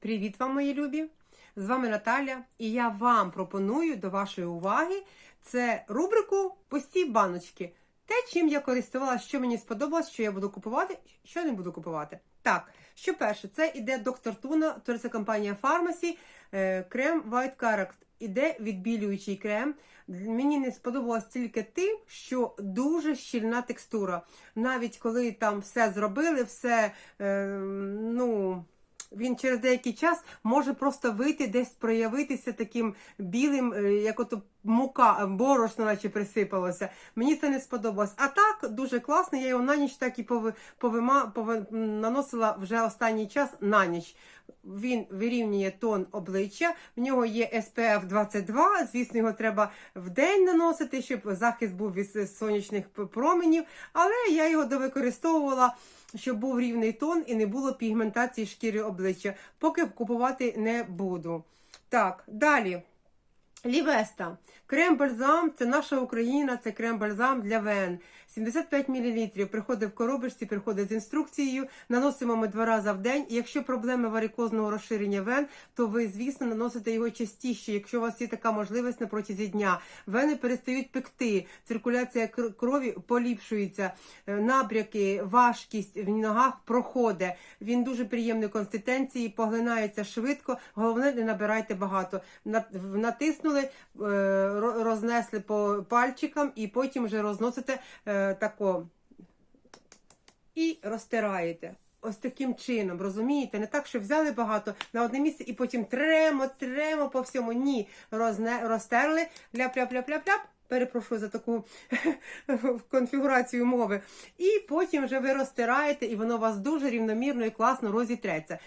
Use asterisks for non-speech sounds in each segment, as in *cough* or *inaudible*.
Привіт вам, мої любі! З вами Наталя, і я вам пропоную до вашої уваги це рубрику Пусті баночки. Те, чим я користувалася, що мені сподобалось, що я буду купувати, що не буду купувати. Так, що перше, це іде доктор Туна, це компанія Pharmacy, е, крем White Character. Іде відбілюючий крем. Мені не сподобалось тільки тим, що дуже щільна текстура. Навіть коли там все зробили, все е, ну. Він через деякий час може просто вийти десь проявитися таким білим, е, як ото мука, борошно, наче присипалося. Мені це не сподобалось. А так дуже класно. Я його на ніч так і пови, повима, пови, наносила вже останній час на ніч. Він вирівнює тон обличчя. В нього є SPF 22. Звісно, його треба в день наносити, щоб захист був від сонячних променів. Але я його довикористовувала щоб був рівний тон і не було пігментації шкіри обличчя, поки купувати не буду. Так, далі. Лівеста. Крем-бальзам це наша Україна, це крем-бальзам для вен. 75 мл. Приходить в коробочці, приходить з інструкцією. Наносимо ми два рази в день. І якщо проблеми варикозного розширення вен, то ви, звісно, наносите його частіше, якщо у вас є така можливість на протязі дня. Вени перестають пекти, циркуляція крові поліпшується, е, набряки, важкість в ногах проходить. Він дуже приємної консистенції, поглинається швидко. Головне, не набирайте багато. Натиснули, е, рознесли по пальчикам і потім вже розносите. Е, тако і розтираєте. Ось таким чином, розумієте? Не так, що взяли багато на одне місце і потім тремо, тремо по всьому. Ні, Розне, розтерли, ляп-ляп-ляп-ляп-ляп. Перепрошую за таку *laughs* конфігурацію мови. І потім вже ви розтираєте, і воно у вас дуже рівномірно і класно розітреться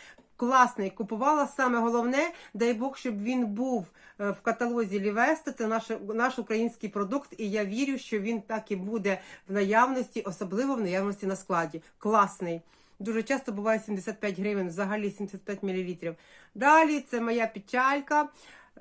класний. Купувала саме головне, дай Бог, щоб він був е, в каталозі Лівеста. Це наш, наш український продукт, і я вірю, що він так і буде в наявності, особливо в наявності на складі. Класний. Дуже часто буває 75 гривень, взагалі 75 мл. Далі це моя печалька.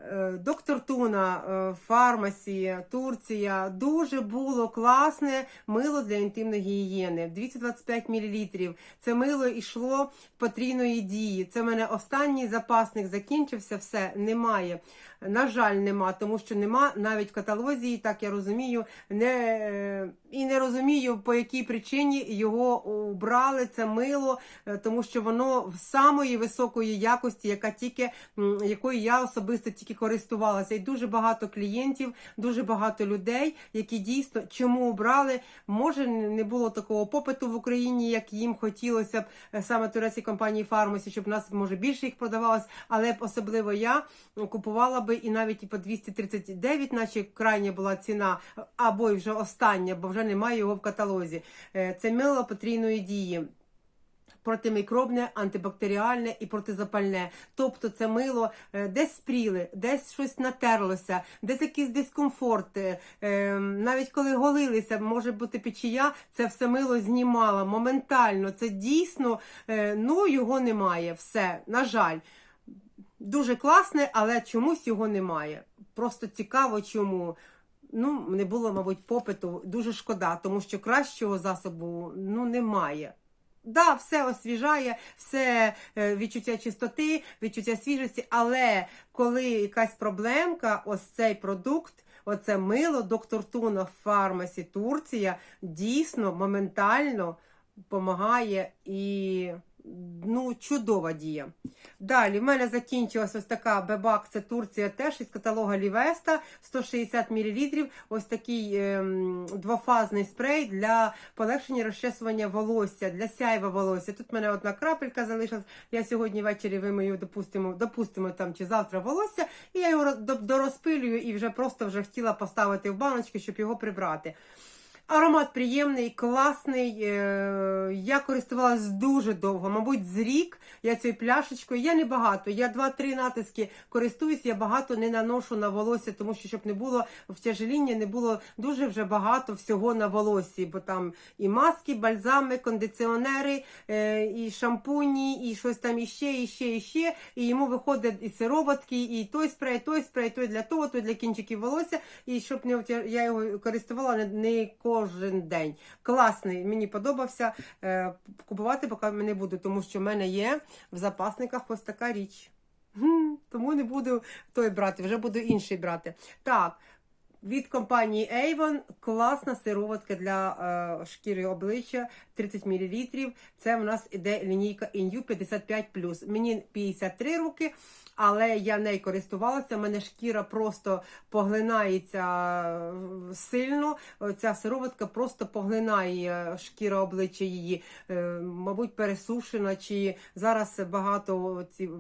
Е, доктор Туна, е, фармасі, Турція. Дуже було класне мило для інтимної гігієни. 225 мл. Це мило йшло потрійної дії. Це в мене останній запасник закінчився, все немає. На жаль, нема, тому що нема навіть в каталозі, так я розумію, не, е, і не розумію, по якій причині його убрали, це мило, тому що воно в самої високої якості, яка тільки якою я особисто тільки користувалася. І дуже багато клієнтів, дуже багато людей, які дійсно чому обрали. Може, не було такого попиту в Україні, як їм хотілося б е, саме турецькій компанії Фармасі, щоб нас може більше їх продавалось, але особливо я купувала би і навіть і по 239, наче крайня була ціна, або й вже остання, бо вже немає його в каталозі. Е, це мило потрійної дії протимікробне, антибактеріальне і протизапальне. Тобто це мило е, десь спріли, десь щось натерлося, десь якийсь дискомфорт. Е, ем, навіть коли голилися, може бути печія, це все мило знімало моментально. Це дійсно, ну його немає. Все, на жаль. Дуже класне, але чомусь його немає. Просто цікаво, чому. Ну, не було, мабуть, попиту. Дуже шкода, тому що кращого засобу ну, немає. Да, все освіжає, все е, відчуття чистоти, відчуття свіжості, але коли якась проблемка, ось цей продукт, оце мило, доктор Туна Фармасі Турція, дійсно моментально допомагає і ну, чудова дія. Далі, в мене закінчилась ось така бебак, це Турція теж із каталога Лівеста 160 мл. Ось такий ем, двофазний спрей для полегшення розчесування волосся, для сяйва волосся. Тут в мене одна крапелька залишилась. Я сьогодні ввечері вимию, допустимо, допустимо там чи завтра волосся, і я його дорозпилюю і вже просто вже хотіла поставити в баночку, щоб його прибрати. Аромат приємний, класний. Е, я користувалась дуже довго, мабуть, з рік я цією пляшечкою. Я не багато. Я 2-3 натиски користуюсь, я багато не наношу на волосся, тому що щоб не було втяжеління, не було дуже вже багато всього на волосі, бо там і маски, бальзами, кондиціонери, е, і шампуні, і щось там іще, іще, іще. І йому виходить і сироватки, і той спрей, той спрей, той для того, той для кінчиків волосся. І щоб не я його користувала не, не кожен день. Класний, мені подобався. Е, Купувати поки не буду, тому що в мене є в запасниках ось така річ. Тому не буду той брати, вже буду інший брати. Так, від компанії Avon класна сироватка для е, шкіри обличчя 30 мл. Це в нас іде лінійка Inju 55 Мені 53 роки, але я нею користувалася. У мене шкіра просто поглинається е, сильно. Ця сироватка просто поглинає шкіра обличчя її, е, мабуть, пересушена, чи зараз багато ці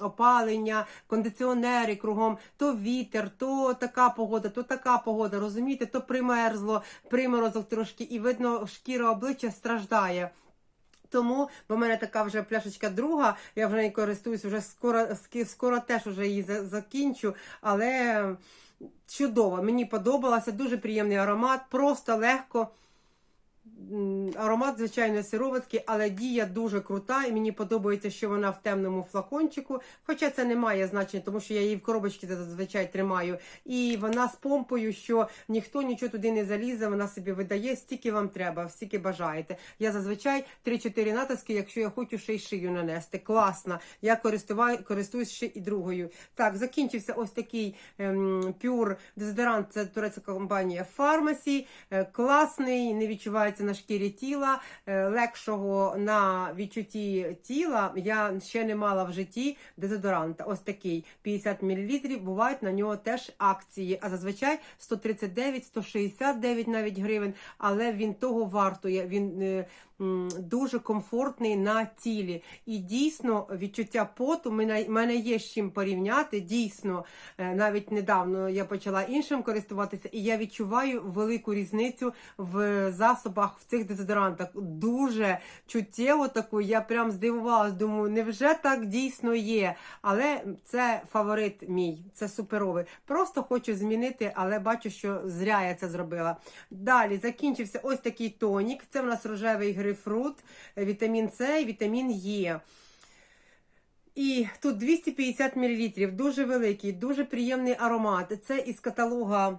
опалення, кондиціонери кругом, то вітер, то така погода, то така погода. Розумієте, то примерзло, приморозок трошки, і видно, шкіра обличчя страждає. Тому, бо в мене така вже пляшечка друга, я вже не користуюсь, вже скоро, скоро теж вже її закінчу, але чудово, мені подобалося, дуже приємний аромат, просто легко. Аромат звичайно сироватки, але дія дуже крута, і мені подобається, що вона в темному флакончику. Хоча це не має значення, тому що я її в коробочці зазвичай тримаю. І вона з помпою, що ніхто нічого туди не залізе, вона собі видає, стільки вам треба, стільки бажаєте. Я зазвичай 3-4 натиски, якщо я хочу ще й шию нанести. Класно. Я користуваю, користуюсь ще і другою. Так, закінчився ось такий ем, пюр дезодорант. Це турецька компанія Pharmacy. Е, класний, не відчувається на шкірі тіла, е, легшого на відчутті тіла. Я ще не мала в житті дезодоранта. Ось такий 50 мл. Бувають на нього теж акції. А зазвичай 139, 169 навіть гривень. Але він того вартує. Він е, дуже комфортний на тілі. І дійсно відчуття поту мене, є з чим порівняти. Дійсно, Е, навіть недавно я почала іншим користуватися, і я відчуваю велику різницю в засобах в цих дезодорантах. Дуже чуттєво таку. Я прям здивувалась. Думаю, невже так дійсно є? Але це фаворит мій, це суперовий. Просто хочу змінити, але бачу, що зря я це зробила. Далі закінчився ось такий тонік. Це в нас рожевий грейпфрут, е, вітамін С і вітамін Е. І тут 250 мл, дуже великий, дуже приємний аромат. Це із каталога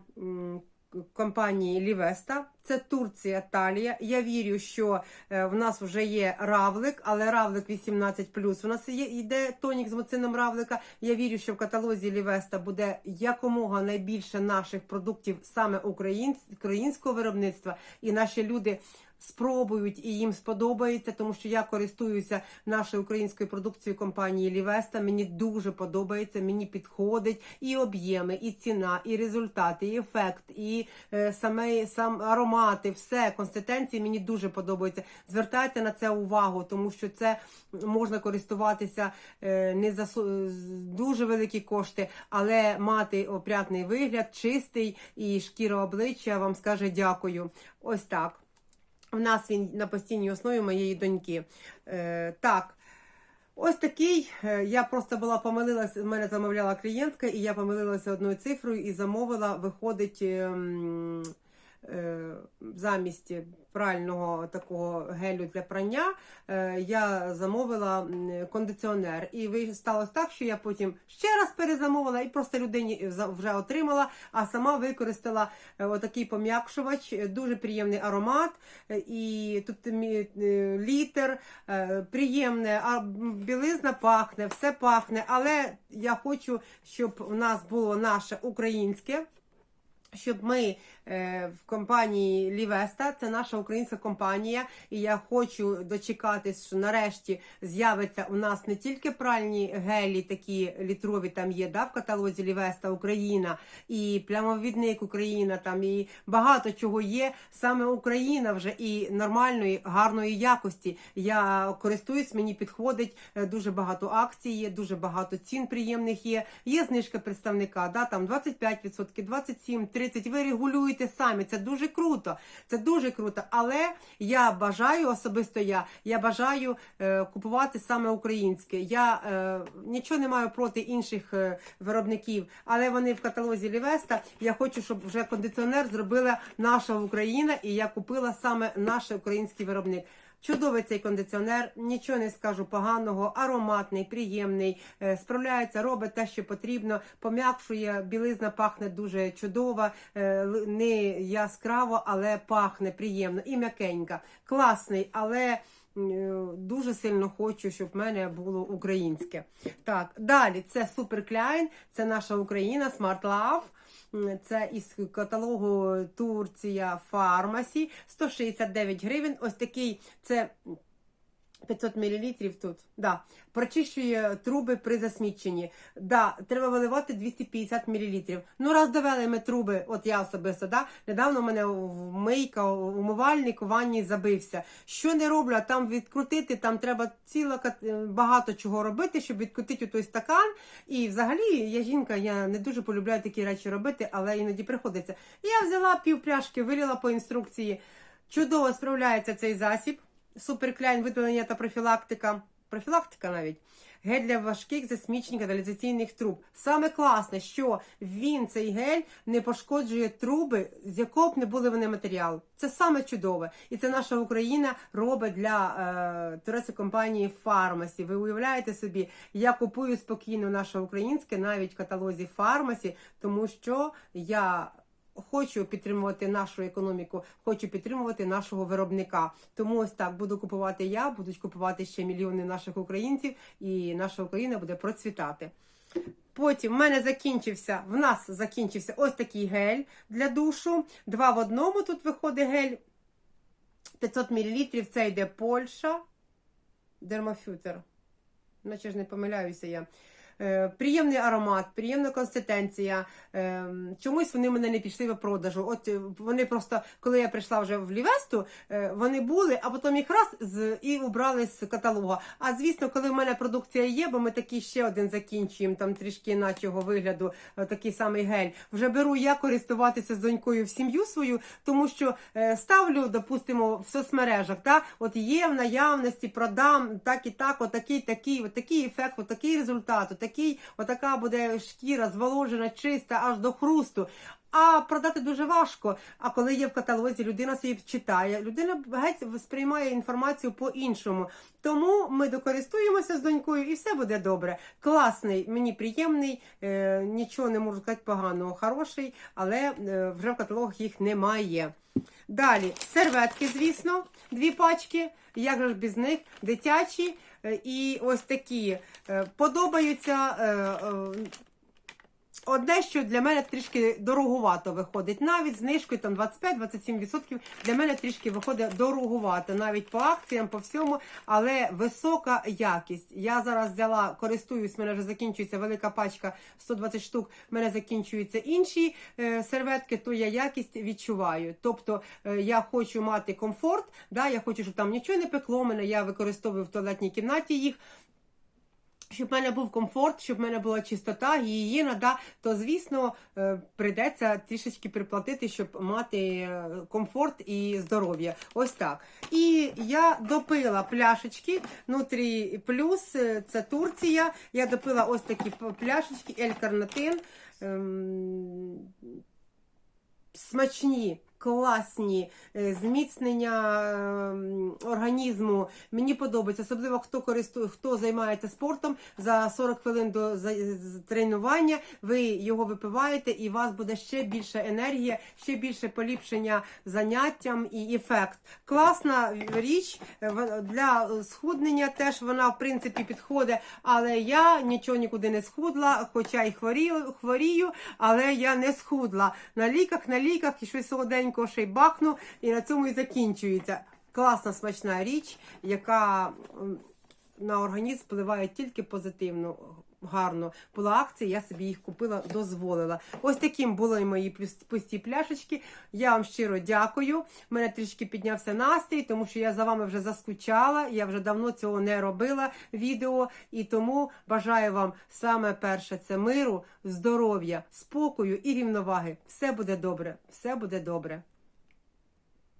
компанії Лівеста. Це Турція, Талія. Я вірю, що е, в нас вже є равлик, але равлик 18+. У нас є йде тонік з моцином равлика. Я вірю, що в каталозі Лівеста буде якомога найбільше наших продуктів саме українсь- українського виробництва, і наші люди. Спробують і їм сподобається, тому що я користуюся нашою українською продукцією компанії Лівеста. Мені дуже подобається, мені підходить і об'єми, і ціна, і результати, і ефект, і е, саме сам аромати, все консистенції мені дуже подобається. Звертайте на це увагу, тому що це можна користуватися е, не за дуже великі кошти, але мати опрятний вигляд, чистий і шкіра обличчя вам скаже дякую. Ось так. У нас він на постійній основі моєї доньки. Е, так. Ось такий. е, Я просто була помилилася. в мене замовляла клієнтка, і я помилилася одною цифрою і замовила, виходить. е, Замість прального такого гелю для прання е, я замовила кондиціонер. І сталося так, що я потім ще раз перезамовила і просто людині вже отримала, а сама використала е, отакий пом'якшувач, е, дуже приємний аромат. е, І тут е, е, приємне, а білизна пахне, все пахне. Але я хочу, щоб у нас було наше українське. Щоб ми е, в компанії Лівеста, це наша українська компанія, і я хочу дочекатись, що нарешті з'явиться у нас не тільки пральні гелі, такі літрові там є, да, в каталозі Лівеста Україна, і плямовідник Україна, там і багато чого є. Саме Україна вже і нормальної, гарної якості. Я користуюсь, мені підходить е, дуже багато акцій, є дуже багато цін приємних є. Є знижка представника, да, там 25%, 27%, 30%. Ви регулюєте самі. Це дуже круто. Це дуже круто. Але я бажаю, особисто я, я бажаю е, купувати саме українське. Я е, нічого не маю проти інших е, виробників, але вони в каталозі Лівеста. Я хочу, щоб вже кондиціонер зробила наша Україна, і я купила саме наш український виробник. Чудовий цей кондиціонер, нічого не скажу поганого, ароматний, приємний, е, справляється, робить те, що потрібно, пом'якшує, білизна пахне дуже чудово, е, не яскраво, але пахне приємно і м'якенька. Класний, але. М, Дуже сильно хочу, щоб в мене було українське. Так, далі це Супер Klein, це наша Україна, Smart Love. Це із каталогу Турція Фармасі 169 гривень. Ось такий це 500 мл тут. Да. Прочищує труби при засміченні. Да, треба виливати 250 мл. Ну, раз довели ми труби, от я особисто, да, недавно в мене мийка, умивальник у ванні забився. Що не роблю, а там відкрутити, там треба ціла кат- багато чого робити, щоб відкрутити той стакан. І взагалі, я жінка, я не дуже полюбляю такі речі робити, але іноді приходиться. Я взяла пів пляшки, вилила по інструкції. Чудово справляється цей засіб. Суперкляйн, видалення та профілактика. Профілактика навіть. Гель для важких засмічень каналізаційних труб. Саме класне, що він, цей гель, не пошкоджує труби, з якого б не були вони матеріал. Це саме чудове. І це наша Україна робить для е, турецької компанії Фармасі. Ви уявляєте собі, я купую спокійно наше українське навіть в каталозі Фармасі, тому що я хочу підтримувати нашу економіку, хочу підтримувати нашого виробника. Тому ось так буду купувати я, будуть купувати ще мільйони наших українців, і наша Україна буде процвітати. Потім в мене закінчився, в нас закінчився ось такий гель для душу. Два в одному тут виходить гель 500 мл. Це йде Польща. Дермофютер. Наче ж не помиляюся я. Е, приємний аромат, приємна консистенція. Е, чомусь вони мене не пішли в продажу. От е, вони просто, коли я прийшла вже в Лівесту, вони були, а потім їх раз з, і убрали з каталога. А звісно, коли в мене продукція є, бо ми такий ще один закінчуємо, там трішки іначого вигляду, такий самий гель. Вже беру я користуватися з донькою в сім'ю свою, тому що ставлю, допустимо, в соцмережах, та, от є в наявності, продам так і так, отакий, такий, отакий ефект, отакий результат, отакий, отака буде шкіра зволожена, чиста, аж до хрусту. А продати дуже важко. А коли є в каталозі, людина собі читає, людина геть сприймає інформацію по-іншому. Тому ми докористуємося з донькою і все буде добре. Класний, мені приємний, е, нічого не можу сказати поганого, хороший, але е, вже в каталогах їх немає. Далі серветки, звісно, дві пачки. Як же ж без них? Дитячі і ось такі е, подобаються. Одне, що для мене трішки дороговато виходить. Навіть знижкою там 25-27% для мене трішки виходить дороговато. Навіть по акціям, по всьому, але висока якість. Я зараз взяла, користуюсь, в мене вже закінчується велика пачка 120 штук. в мене закінчуються інші е, серветки, то я якість відчуваю. Тобто е, я хочу мати комфорт, да, я хочу, щоб там нічого не пекло мене. Я використовую в туалетній кімнаті їх. Щоб в мене був комфорт, щоб в мене була чистота, гігієна, да, то звісно е, прийдеться трішечки приплатити, щоб мати е, комфорт і здоров'я. Ось так. І я допила пляшечки Нутрі Плюс, е, це Турція. Я допила ось такі пляшечки Ель-Карнатин. Ем, смачні, класні, е, зміцнення ем, організму. Мені подобається, особливо хто користує, хто займається спортом за 40 хвилин до тренування. Ви його випиваєте, і у вас буде ще більше енергія, ще більше поліпшення заняттям і ефект. Класна річ е, для схуднення. Теж вона в принципі підходить, але я нічого нікуди не схудла, хоча й хворію, хворію, але я не схудла. На ліках, на ліках і щось солоденького ще й бахну, і на цьому і закінчується. Класна смачна річ, яка на організм впливає тільки позитивно. Гарно була акція, я собі їх купила, дозволила. Ось таким були мої пусті пляшечки. Я вам щиро дякую. У мене трішки піднявся настрій, тому що я за вами вже заскучала. Я вже давно цього не робила відео. І тому бажаю вам саме перше це миру, здоров'я, спокою і рівноваги. Все буде добре, все буде добре.